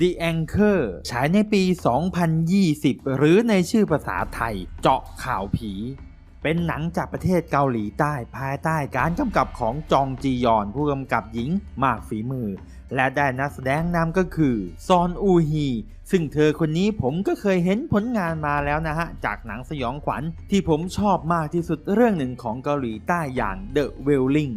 The Anchor ฉายในปี 2020 หรือในชื่อภาษาไทย เจาะข่าวผี เป็นหนังจากประเทศเกาหลีใต้ภายใต้การกำกับของจองจียอน ผู้กำกับหญิงมากฝีมือ และได้นักแสดงนำก็คือ ซอนอูฮี ซึ่งเธอคนนี้ผมก็เคยเห็นผลงานมาแล้วนะฮะ จากหนังสยองขวัญที่ผมชอบมากที่สุดเรื่องหนึ่งของเกาหลีใต้อย่าง The Wailing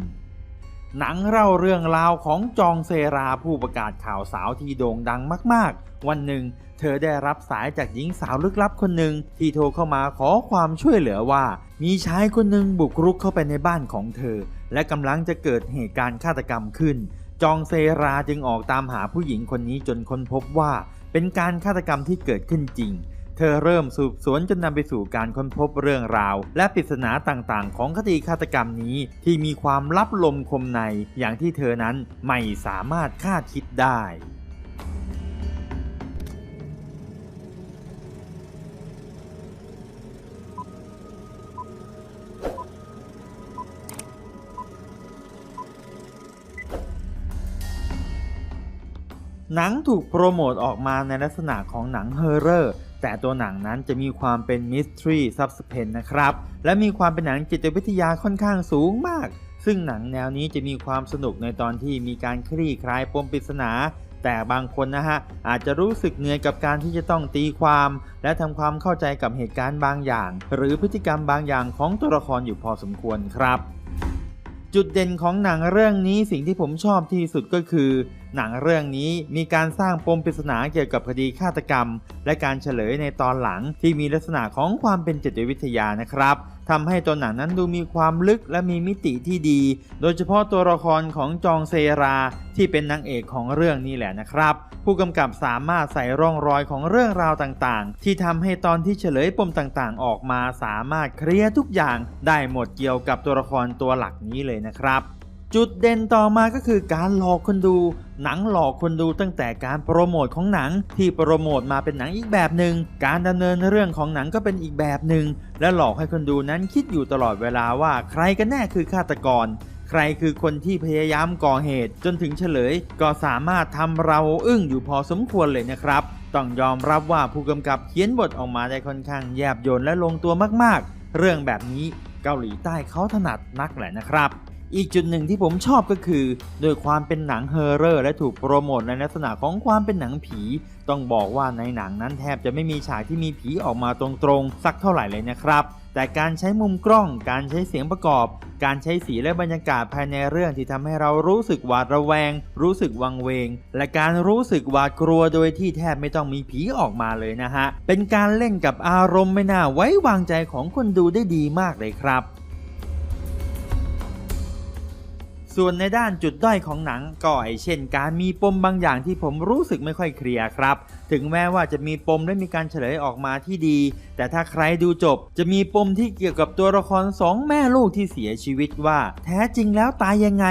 หนังเล่าเรื่องราวของจองเซราผู้ประกาศข่าวสาวที่โด่งดังมากๆ วันหนึ่ง เธอได้รับสายจากหญิงสาวลึกลับคนหนึ่งที่โทรเข้ามาขอความช่วยเหลือว่า มีชายคนหนึ่งบุกรุกเข้าไปในบ้านของเธอ และกำลังจะเกิดเหตุการณ์ฆาตกรรมขึ้น จองเซราจึงออกตามหาผู้หญิงคนนี้จนค้นพบว่า เป็นการฆาตกรรมที่เกิดขึ้นจริง เธอเริ่มสืบสวนจนนำไปสู่การค้นพบเรื่องราว และปริศนาต่างๆ ของคดีฆาตกรรมนี้ที่มีความลับลมคมในอย่างที่เธอนั้นไม่สามารถคาดคิดได้หนังถูกโปรโมทออกมาในลักษณะของหนังเฮอร์เรอร์ แต่ตัวหนังนั้นจะมีความเป็นมิสทรีซับสเพนนะครับ และมีความเป็นหนังจิตวิทยาค่อนข้างสูงมาก ซึ่งหนังแนวนี้จะมีความสนุกในตอนที่มีการคลี่คลายปมปริศนา แต่บางคนนะฮะ อาจจะรู้สึกเหนื่อยกับการที่จะต้องตีความ และทำความเข้าใจกับเหตุการณ์บางอย่าง หรือพฤติกรรมบางอย่างของตัวละครอยู่พอสมควรครับ จุดเด่นของหนังเรื่องนี้สิ่งที่ผมชอบที่สุดก็คือ หนังเรื่องนี้มีการสร้างปมปริศนาเกี่ยวกับคดีฆาตกรรม และการเฉลยในตอนหลังที่มีลักษณะของความเป็นจิตวิทยานะครับ ทำให้ตัวหนังนั้นดูมีความลึกและมีมิติที่ดี โดยเฉพาะตัวละครของจองเซรา ที่เป็นนางเอกของเรื่องนี้แหละนะครับ ผู้กำกับสามารถใส่ร่องรอยของเรื่องราวต่างๆ ที่ทำให้ตอนที่เฉลยปมต่างๆ ออกมาสามารถเคลียร์ทุกอย่างได้หมดเกี่ยวกับตัวละครตัวหลักนี้เลยนะครับ จุดเด่นต่อมาก็คือการหลอกคนดู หนังหลอกคนดูตั้งแต่การโปรโมทของหนังที่โปรโมทมาเป็นหนังอีกแบบหนึ่งการดำเนินเรื่องของหนังก็เป็นอีกแบบหนึ่งและหลอกให้คนดูนั้นคิดอยู่ตลอดเวลาว่าใครกันแน่คือฆาตกร ใครคือคนที่พยายามก่อเหตุ จนถึงเฉลย ก็สามารถทำเราอึ้งอยู่พอสมควรเลยนะครับ ต้องยอมรับว่าผู้กำกับเขียนบทออกมาได้ค่อนข้างแยบยลและลงตัวมากๆ เรื่องแบบนี้เกาหลีใต้เขาถนัดนักแหละนะครับ อีกจุดหนึ่งที่ผมชอบก็คือ โดยความเป็นหนังเฮอร์เรอร์และถูกโปรโมทในลักษณะของความเป็นหนังผี ต้องบอกว่าในหนังนั้นแทบจะไม่มีฉากที่มีผีออกมาตรงๆ สักเท่าไหร่เลยนะครับ แต่การใช้มุมกล้อง การใช้เสียงประกอบ การใช้สีและบรรยากาศภายในเรื่องที่ทำให้เรารู้สึกหวาดระแวง รู้สึกวังเวง และการรู้สึกหวาดกลัวโดยที่แทบไม่ต้องมีผีออกมาเลยนะฮะ เป็นการเล่นกับอารมณ์ไม่น่าไว้วางใจของคนดูได้ดีมากเลยครับ ส่วนในด้านจุดด้อยของหนังก็ไอเช่น การมีปมบางอย่างที่ผมรู้สึกไม่ค่อยเคลียร์ครับ ถึงแม้ว่าจะมีปมและมีการเฉลยออกมาที่ดี แต่ถ้าใครดูจบ จะมีปมที่เกี่ยวกับตัวละครสองแม่ลูกที่เสียชีวิตว่า แท้จริงแล้วตายยังไง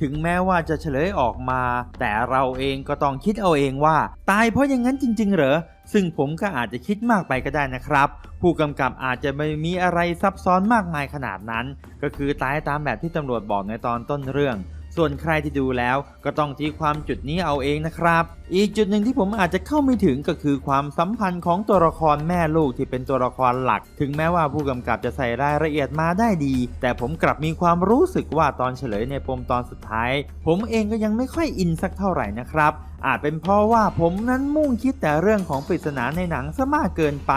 ถึงแม้ว่าจะเฉลยออกมา แต่เราเองก็ต้องคิดเอาเองว่า ตายเพราะอย่างนั้นจริง ๆ เหรอ ซึ่งผมก็อาจจะคิดมากไปก็ได้นะครับ ผู้กำกับอาจจะไม่มีอะไรซับซ้อนมากมายขนาดนั้น ก็คือตายตามแบบที่ตำรวจบอกในตอนต้นเรื่อง ส่วนใครที่ดูแล้วก็ต้องตีความจุดนี้เอาเองนะครับ อีกจุดหนึ่งที่ผมอาจจะเข้าไม่ถึงก็คือความสัมพันธ์ของตัวละครแม่ลูกที่เป็นตัวละครหลัก ถึงแม้ว่าผู้กำกับจะใส่รายละเอียดมาได้ดี แต่ผมกลับมีความรู้สึกว่าตอนเฉลยในปมตอนสุดท้าย ผมเองก็ยังไม่ค่อยอินสักเท่าไหร่นะครับอาจเป็นเพราะว่าผมนั้นมุ่งคิดแต่เรื่องของปริศนาในหนังซะมากเกินไป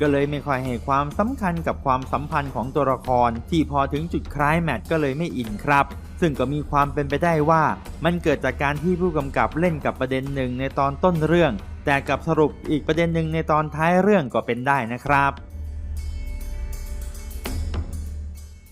ก็เลยไม่ค่อยให้ความสำคัญกับความสัมพันธ์ของตัวละคร ที่พอถึงจุดคล้ายแมทก็เลยไม่อินครับ ซึ่งก็มีความเป็นไปได้ว่า มันเกิดจากการที่ผู้กำกับเล่นกับประเด็นหนึ่งในตอนต้นเรื่อง แต่กับสรุปอีกประเด็นหนึ่งในตอนท้ายเรื่องก็เป็นได้นะครับ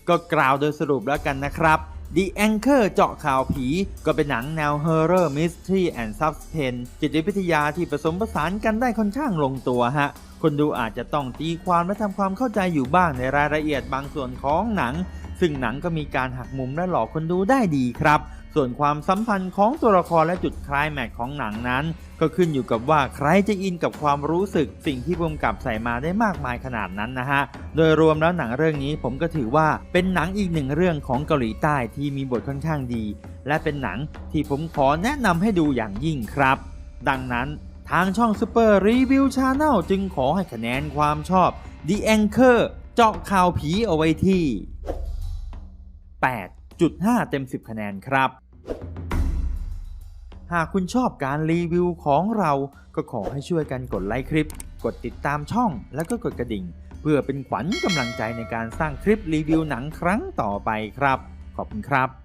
ก็กล่าวโดยสรุปแล้วกันนะครับ The Anchor เจาะข่าวผี ก็เป็นหนังแนว Horror Mystery and Suspense จิตวิทยาที่ผสมผสานกันได้ค่อนข้างลงตัวฮะ คนดูอาจจะต้องตีความและทำความเข้าใจอยู่บ้างในรายละเอียดบางส่วนของหนัง ซึ่งหนังก็มีการหักมุมและหลอกคนดูได้ดีครับ ส่วนความสัมพันธ์ของตัวละครและจุดคลายแม็กของหนังนั้น ก็ขึ้นอยู่กับว่าใครจะอินกับความรู้สึก สิ่งที่ภูมิกับใส่มาได้มากมายขนาดนั้นนะฮะ โดยรวมแล้วหนังเรื่องนี้ผมก็ถือว่าเป็นหนังอีกหนึ่งเรื่องของเกาหลีใต้ที่มีบทค่อนข้างดี และเป็นหนังที่ผมขอแนะนำให้ดูอย่างยิ่งครับ ดังนั้น ทางช่อง Super Review Channel จึงขอให้คะแนนความชอบ The Anchor เจาะข่าวผีเอาไว้ที่ 8.5 เต็ม 10 คะแนนครับ หากคุณชอบการรีวิวของเราก็ขอให้ช่วยกันกดไลค์คลิป กดติดตามช่องแล้วก็กดกระดิ่ง เพื่อเป็นขวัญกำลังใจในการสร้างคลิปรีวิวหนังครั้งต่อไปครับ ขอบคุณครับ